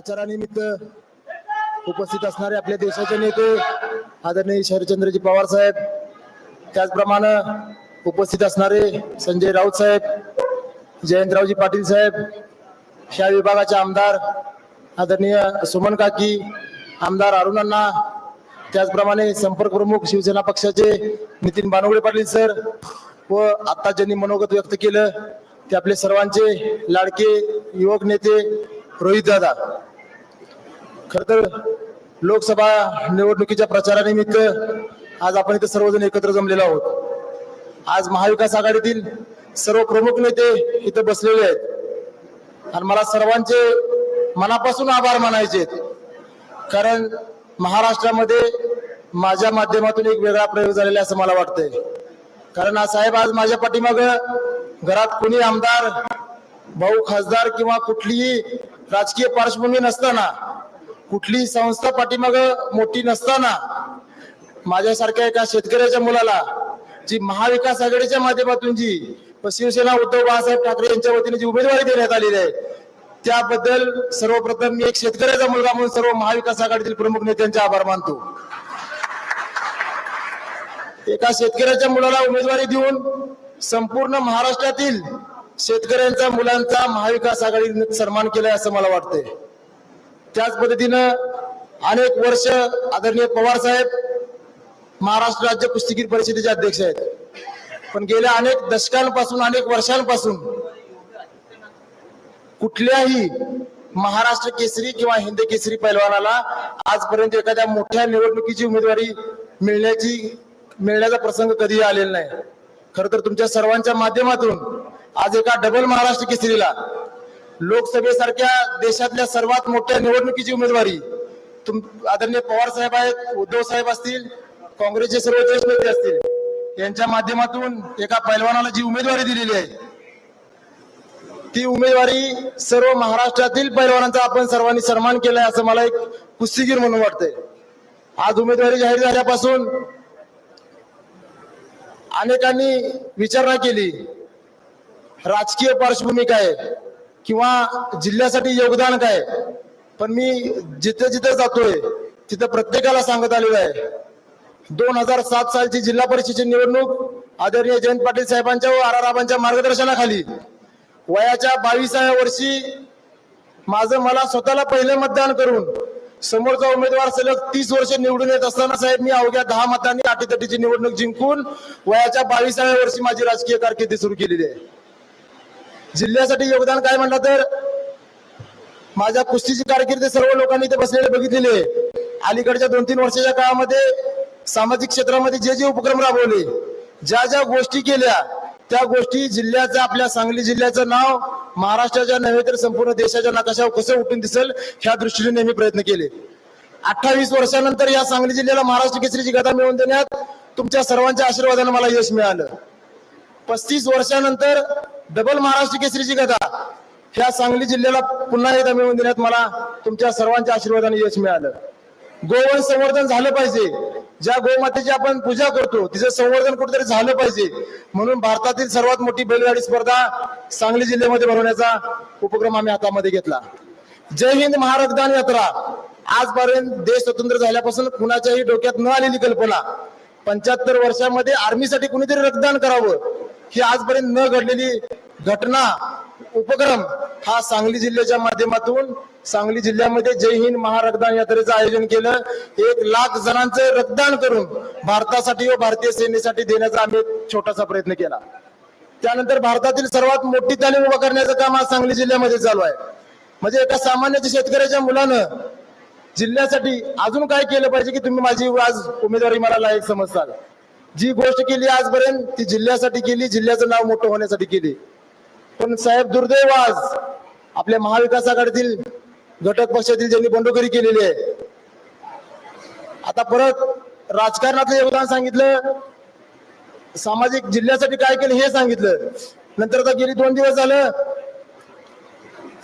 आचारानिमित्त उपस्थित असणारे आपल्या देशाचे नेते आदरणीय शरदचंद्रजी पवार साहेब त्याचप्रमाणे उपस्थित असणारे संजय राऊत साहेब जयंतरावजी पाटील साहेब ह्या विभागाचे आमदार आदरणीय सुमन काकी आमदार अरुणांना त्याचप्रमाणे संपर्क प्रमुख शिवसेना पक्षाचे नितीन बानवडे पाटील सर व आता ज्यांनी मनोगत व्यक्त केलं ते आपले सर्वांचे लाडके युवक नेते रोहित दादा खर तर लोकसभा निवडणुकीच्या प्रचारानिमित्त आज आपण इथे सर्वजण एकत्र जमलेलो आहोत. आज महाविकास आघाडीतील सर्व प्रमुख नेते इथं बसलेले आहेत. आणि मला सर्वांचे मनापासून आभार मानायचे आहेत. कारण महाराष्ट्रामध्ये माझ्या माध्यमातून एक वेगळा प्रयोग झालेला आहे असं मला वाटतंय. कारण आज साहेब आज माझ्या पाठीमाग घरात कोणी आमदार भाऊ खासदार किंवा कुठलीही राजकीय पार्श्वभूमी नसताना कुठली संस्था पाठीमाग मोठी नसताना माझ्यासारख्या एका शेतकऱ्याच्या मुलाला जी महाविकास आघाडीच्या माध्यमातून जी शिवसेना उद्धव बाळासाहेब ठाकरे यांच्या वतीने जी उमेदवारी देण्यात आलेली आहे त्याबद्दल सर्वप्रथम मी एक शेतकऱ्याचा मुलगा म्हणून सर्व महाविकास आघाडीतील प्रमुख नेत्यांचे आभार मानतो. एका शेतकऱ्याच्या मुलाला उमेदवारी देऊन संपूर्ण महाराष्ट्रातील शेतकऱ्यांचा मुलांचा महाविकास आघाडीने सन्मान केलाय असं मला वाटतंय. त्याच पद्धतीनं अनेक वर्ष आदरणीय पवार साहेब महाराष्ट्र राज्य कुस्तीगीर परिषदेचे अध्यक्ष आहेत. पण गेल्या अनेक दशकांपासून अनेक वर्षांपासून कुठल्याही महाराष्ट्र केसरी किंवा हिंद केसरी पैलवानाला आजपर्यंत एखाद्या मोठ्या निवडणुकीची उमेदवारी मिळण्याची मिळण्याचा प्रसंग कधीही आलेला नाही. खर तर तुमच्या सर्वांच्या माध्यमातून आज एका डबल महाराष्ट्र केसरीला लोकसभेसारख्या देशातल्या सर्वात मोठ्या निवडणुकीची उमेदवारी तुम आदरणीय पवार साहेब आहेत उद्धव साहेब असतील काँग्रेसचे सर्व ज्येष्ठ नेते असतील यांच्या माध्यमातून एका पैलवानाला जी उमेदवारी दिलेली आहे ती उमेदवारी सर्व महाराष्ट्रातील पैलवानांचा आपण सर्वांनी सन्मान केलाय असं मला एक कुस्तीगीर म्हणून वाटतंय. आज उमेदवारी जाहीर झाल्यापासून अनेकांनी विचारणा केली राजकीय पार्श्वभूमी काय किंवा जिल्ह्यासाठी योगदान काय? पण मी जिथे जिथे जातोय तिथं प्रत्येकाला सांगत आलेलो आहे. दोन हजार सात सालची जिल्हा परिषदेची निवडणूक आदरणीय जयंत पाटील साहेबांच्या व आर मार्गदर्शनाखाली. वयाच्या बावीसाव्या वर्षी माझं मला स्वतःला पहिलं मतदान करून समोरचा उमेदवार सलग तीस वर्ष निवडून येत असताना साहेब मी अवघ्या दहा मतांनी अटीतटीची निवडणूक जिंकून वयाच्या बावीसाव्या वर्षी माझी राजकीय कारकिर्दी सुरू केलेली आहे. जिल्ह्यासाठी योगदान काय म्हणलं तर? माझ्या कुस्तीची कारकिर्दी सर्व लोकांनी इथे बसलेले बघितलेले. अलीकडच्या दोन तीन वर्षाच्या काळामध्ये सामाजिक क्षेत्रामध्ये जे जे उपक्रम राबवले ज्या ज्या गोष्टी केल्या त्या गोष्टी जिल्ह्याचं आपल्या सांगली जिल्ह्याचं नाव महाराष्ट्राच्या नव्हे तर संपूर्ण देशाच्या नकाशावर कसं उठून दिसेल ह्या दृष्टीने नेहमी प्रयत्न केले. अठ्ठावीस वर्षानंतर या सांगली जिल्ह्याला महाराष्ट्र केसरीची गदा मिळवून देण्यात तुमच्या सर्वांच्या आशीर्वादाने मला यश मिळालं. पस्तीस वर्षानंतर डबल महाराष्ट्र केसरीची गदा ह्या सांगली जिल्ह्याला पुन्हा एकदा मिळवून देण्यात मला तुमच्या सर्वांच्या आशीर्वादाने यश मिळालं. गोवन संवर्धन झालं पाहिजे. ज्या गोमातेची आपण पूजा करतो तिचं संवर्धन कुठेतरी झालं पाहिजे. म्हणून भारतातील सर्वात मोठी बैलगाडी स्पर्धा सांगली जिल्ह्यामध्ये भरवण्याचा उपक्रम आम्ही हातामध्ये घेतला. जय हिंद महारक्तदान यात्रा. आजपर्यंत देश स्वतंत्र झाल्यापासून कुणाच्याही डोक्यात न आलेली कल्पना. पंच्याहत्तर वर्षामध्ये आर्मीसाठी कुणीतरी रक्तदान करावं. ही आजपर्यंत न घडलेली घटना उपक्रम हा सांगली जिल्ह्याच्या माध्यमातून सांगली जिल्ह्यामध्ये जय हिंद महारक्तदान यात्रेचं आयोजन केलं. एक लाख जणांचं रक्तदान करून भारतासाठी व भारतीय सेनेसाठी देण्याचा आम्ही छोटासा प्रयत्न केला. त्यानंतर भारतातील सर्वात मोठी तालीम उभा करण्याचं काम आज सांगली जिल्ह्यामध्ये चालू आहे. म्हणजे एका सामान्य शेतकऱ्याच्या मुलानं जिल्ह्यासाठी अजून काय केलं पाहिजे की तुम्ही माझी आज उमेदवारी मला लायक समजताल? जी गोष्ट केली आजपर्यंत ती जिल्ह्यासाठी केली जिल्ह्याचं नाव मोठं होण्यासाठी केली. पण साहेब दुर्दैव आज आपल्या महाविकास आघाडीतील घटक पक्षातील ज्यांनी बंडखोरी केलेली आहे. आता परत राजकारणातलं योगदान सांगितलं सामाजिक जिल्ह्यासाठी काय केलं हे सांगितलं. नंतर आता गेली दोन दिवस झालं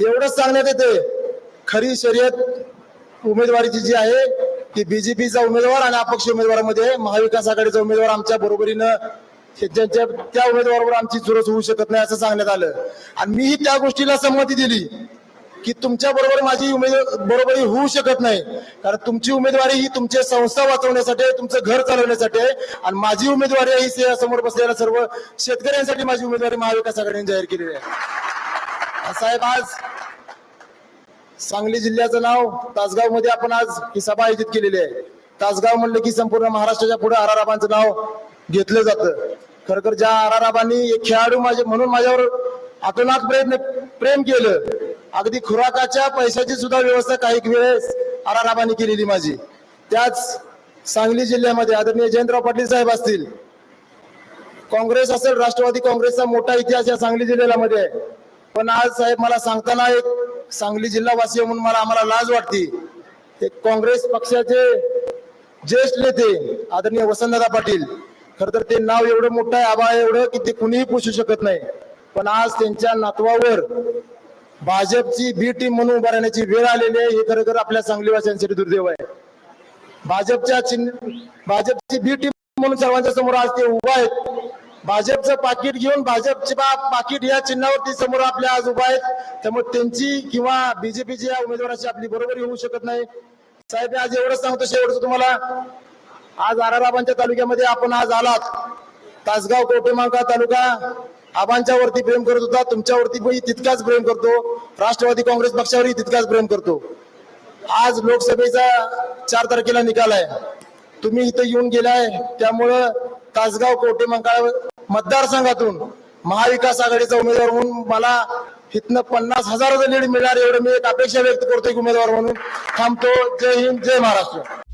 एवढंच सांगण्यात येते खरी शर्यत उमेदवारीची जी आहे की बीजेपीचा उमेदवार आणि अपक्ष उमेदवारामध्ये महाविकास आघाडीचा उमेदवार आमच्या बरोबरीनं हे त्या उमेदवारावर आमची चुरस होऊ शकत नाही असं सांगण्यात आलं. आणि मीही त्या गोष्टीला संमती दिली की तुमच्या बरोबर माझी उमेदवार बरोबरी होऊ शकत नाही. कारण तुमची उमेदवारी ही तुमची संस्था वाचवण्यासाठी आहे तुमचं घर चालवण्यासाठी आहे आणि माझी उमेदवारी ही समोर बसलेल्या सर्व शेतकऱ्यांसाठी माझी उमेदवारी महाविकास आघाडीने जाहीर केलेली आहे. साहेब आज सांगली जिल्ह्याचं नाव तासगावमध्ये आपण आज ही सभा आयोजित केलेली आहे. तासगाव म्हणलं की संपूर्ण महाराष्ट्राच्या पुढे आराराबांचं नाव घेतलं जातं. खर तर ज्या आराराबांनी एक खेळाडू माझे म्हणून माझ्यावर अतोनात प्रयत्न प्रेम केलं अगदी खुराकाच्या पैशाची सुद्धा व्यवस्था काही वेळेस आराराबांनी केलेली माझी. त्याच सांगली जिल्ह्यामध्ये आदरणीय जयंतराव पाटील साहेब असतील. काँग्रेस असेल राष्ट्रवादी काँग्रेसचा मोठा इतिहास या सांगली जिल्ह्यामध्ये आहे. पण आज साहेब मला सांगताना एक सांगली जिल्हावासी म्हणून मला आम्हाला लाज वाटते. ते काँग्रेस पक्षाचे ज्येष्ठ नेते आदरणीय वसंतदादा पाटील खर तर ते नाव एवढं मोठं आहे आबा एवढं की ते कुणीही पुसू शकत नाही. पण आज त्यांच्या नातवावर भाजपची बी टीम म्हणून उभा राहण्याची वेळ आलेली आहे हे खरोखर आपल्या सांगलीवासियांसाठी दुर्दैव आहे. भाजपच्या चिन्ह भाजपची बी टीम म्हणून सर्वांच्या समोर आज ते उभा आहेत. भाजपचं पाकिट घेऊन भाजपची पाकिट या चिन्हावरती समोर आपल्या आज उभा आहेत. त्यामुळे त्यांची किंवा बीजेपीची या उमेदवाराची आपली बरोबरी होऊ शकत नाही. साहेब आज एवढंच सांगतो शेवटचं तुम्हाला. आज आराराबांच्या तालुक्यामध्ये आपण आज आलात. तासगाव कोटेमांका तालुका आबांच्या वरती प्रेम करत होता. तुमच्यावरती मी तितकाच प्रेम करतो. राष्ट्रवादी काँग्रेस पक्षावरही तितकाच प्रेम करतो. आज लोकसभेचा चार तारखेला निकाल आहे. तुम्ही इथं येऊन गेलाय. त्यामुळं तासगाव कोटेमंकाळ मतदारसंघातून महाविकास आघाडीचा उमेदवार म्हणून मला इथनं पन्नास हजाराचं लीड मिळणार एवढं मी एक अपेक्षा व्यक्त करतो एक उमेदवार म्हणून. थांबतो. जय हिंद जय महाराष्ट्र.